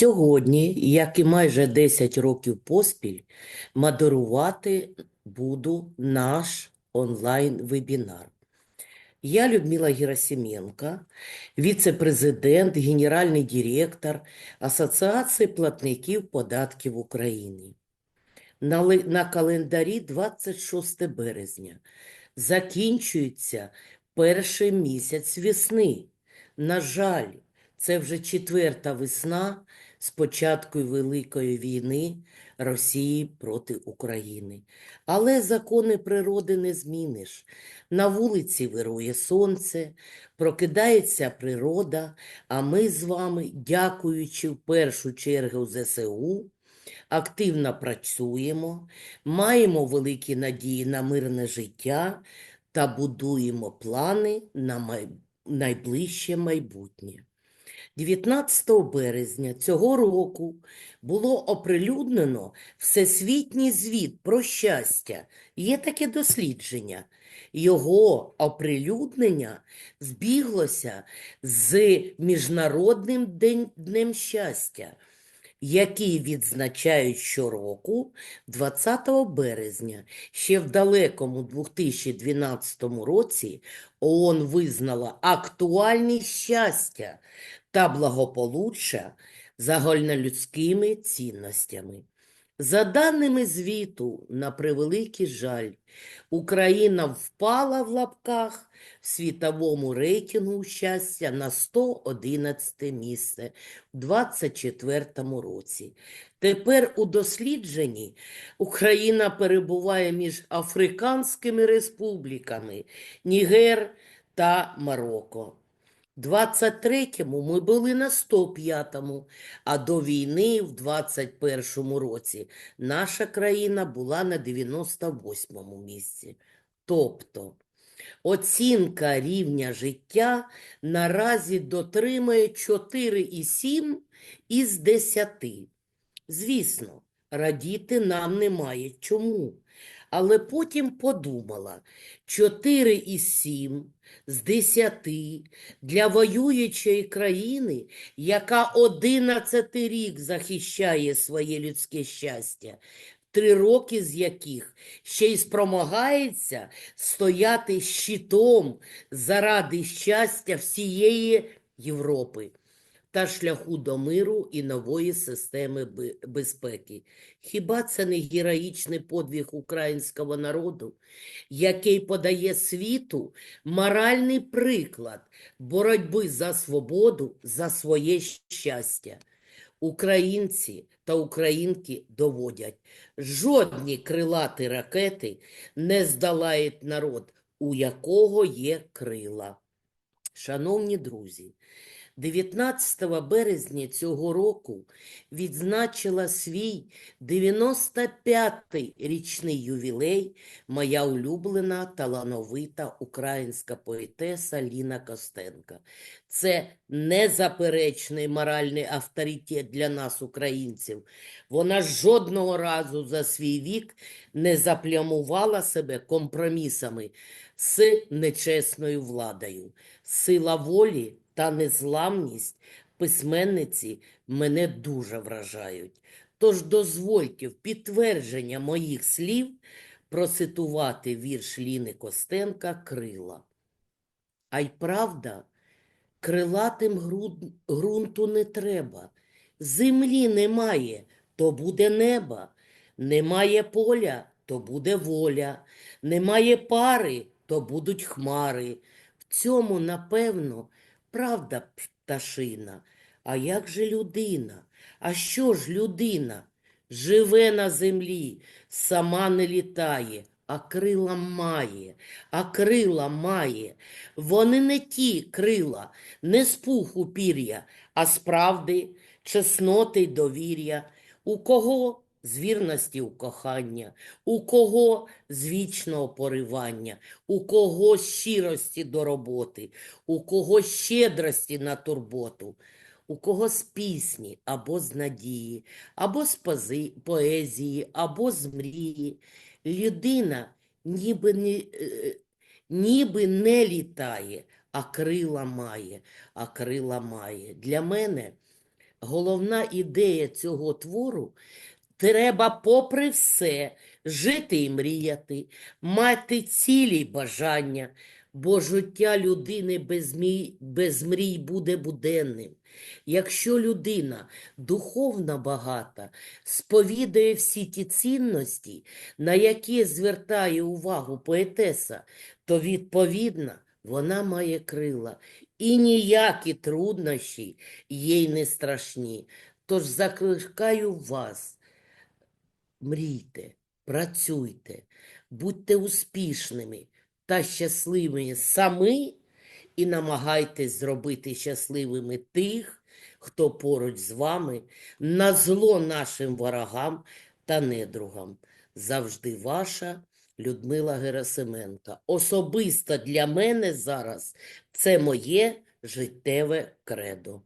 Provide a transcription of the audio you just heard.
Сьогодні, як і майже 10 років поспіль, модерувати буду наш онлайн-вебінар. Я Людмила Герасименко, віце-президент, генеральний директор Асоціації платників податків України. На, на календарі 26 березня закінчується перший місяць весни. На жаль, це вже четверта весна з початку Великої війни Росії проти України. Але закони природи не зміниш. На вулиці вирує сонце, прокидається природа, а ми з вами, дякуючи в першу чергу ЗСУ, активно працюємо, маємо великі надії на мирне життя та будуємо плани на найближче майбутнє. 19 березня цього року було оприлюднено Всесвітній звіт про щастя. Є таке дослідження. Його оприлюднення збіглося з Міжнародним днем щастя, який відзначають щороку 20 березня. Ще в далекому 2012 році ООН визнала актуальність щастя та благополуччя загальнолюдськими цінностями. За даними звіту, на превеликий жаль, Україна впала в лапках в світовому рейтингу щастя на 111 місце в 2024 році. Тепер у дослідженні Україна перебуває між Африканськими республіками Нігер та Марокко. 23-му ми були на 105-му, а до війни в 21-му році наша країна була на 98-му місці. Тобто оцінка рівня життя наразі дотримує 4,7 із 10. Звісно, радіти нам немає чому. Але потім подумала, 4,7 з 10 для воюючої країни, яка 11 рік захищає своє людське щастя, три роки з яких ще й спромагається стояти щитом заради щастя всієї Європи та шляху до миру і нової системи безпеки. Хіба це не героїчний подвиг українського народу, який подає світу моральний приклад боротьби за свободу, за своє щастя? Українці та українки доводять, жодні крилаті ракети не здолають народ, у якого є крила. Шановні друзі, 19 березня цього року відзначила свій 95-й річний ювілей моя улюблена талановита українська поетеса Ліна Костенка. Це незаперечний моральний авторитет для нас, українців. Вона жодного разу за свій вік не заплямувала себе компромісами з нечесною владою. Сила волі та незламність письменниці мене дуже вражають. Тож дозвольте в підтвердження моїх слів процитувати вірш Ліни Костенка «Крила». А й правда, крилатим ґрунту не треба. Землі немає, то буде неба. Немає поля, то буде воля. Немає пари, то будуть хмари. Цьому, напевно, правда пташина. А як же людина? А що ж людина? Живе на землі, сама не літає, а крила має, а крила має. Вони не ті крила, не з пуху пір'я, а справди, чесноти й довір'я. У кого з вірності у кохання, у кого з вічного поривання, у кого щирості до роботи, у кого щедрості на турботу, у кого з пісні або з надії, або з поезії, або з мрії. Людина ніби не, е, ніби не літає, а крила має, а крила має. Для мене головна ідея цього твору треба, попри все, жити і мріяти, мати цілі бажання, бо життя людини без мрій, без мрій буде буденним. Якщо людина духовно багата, сповідує всі ті цінності, на які звертає увагу поетеса, то відповідно вона має крила, і ніякі труднощі їй не страшні. Тож закликаю вас, мрійте, працюйте, будьте успішними та щасливими самі і намагайтесь зробити щасливими тих, хто поруч з вами, на зло нашим ворогам та недругам. Завжди ваша Людмила Герасименко. Особисто для мене зараз це моє життєве кредо.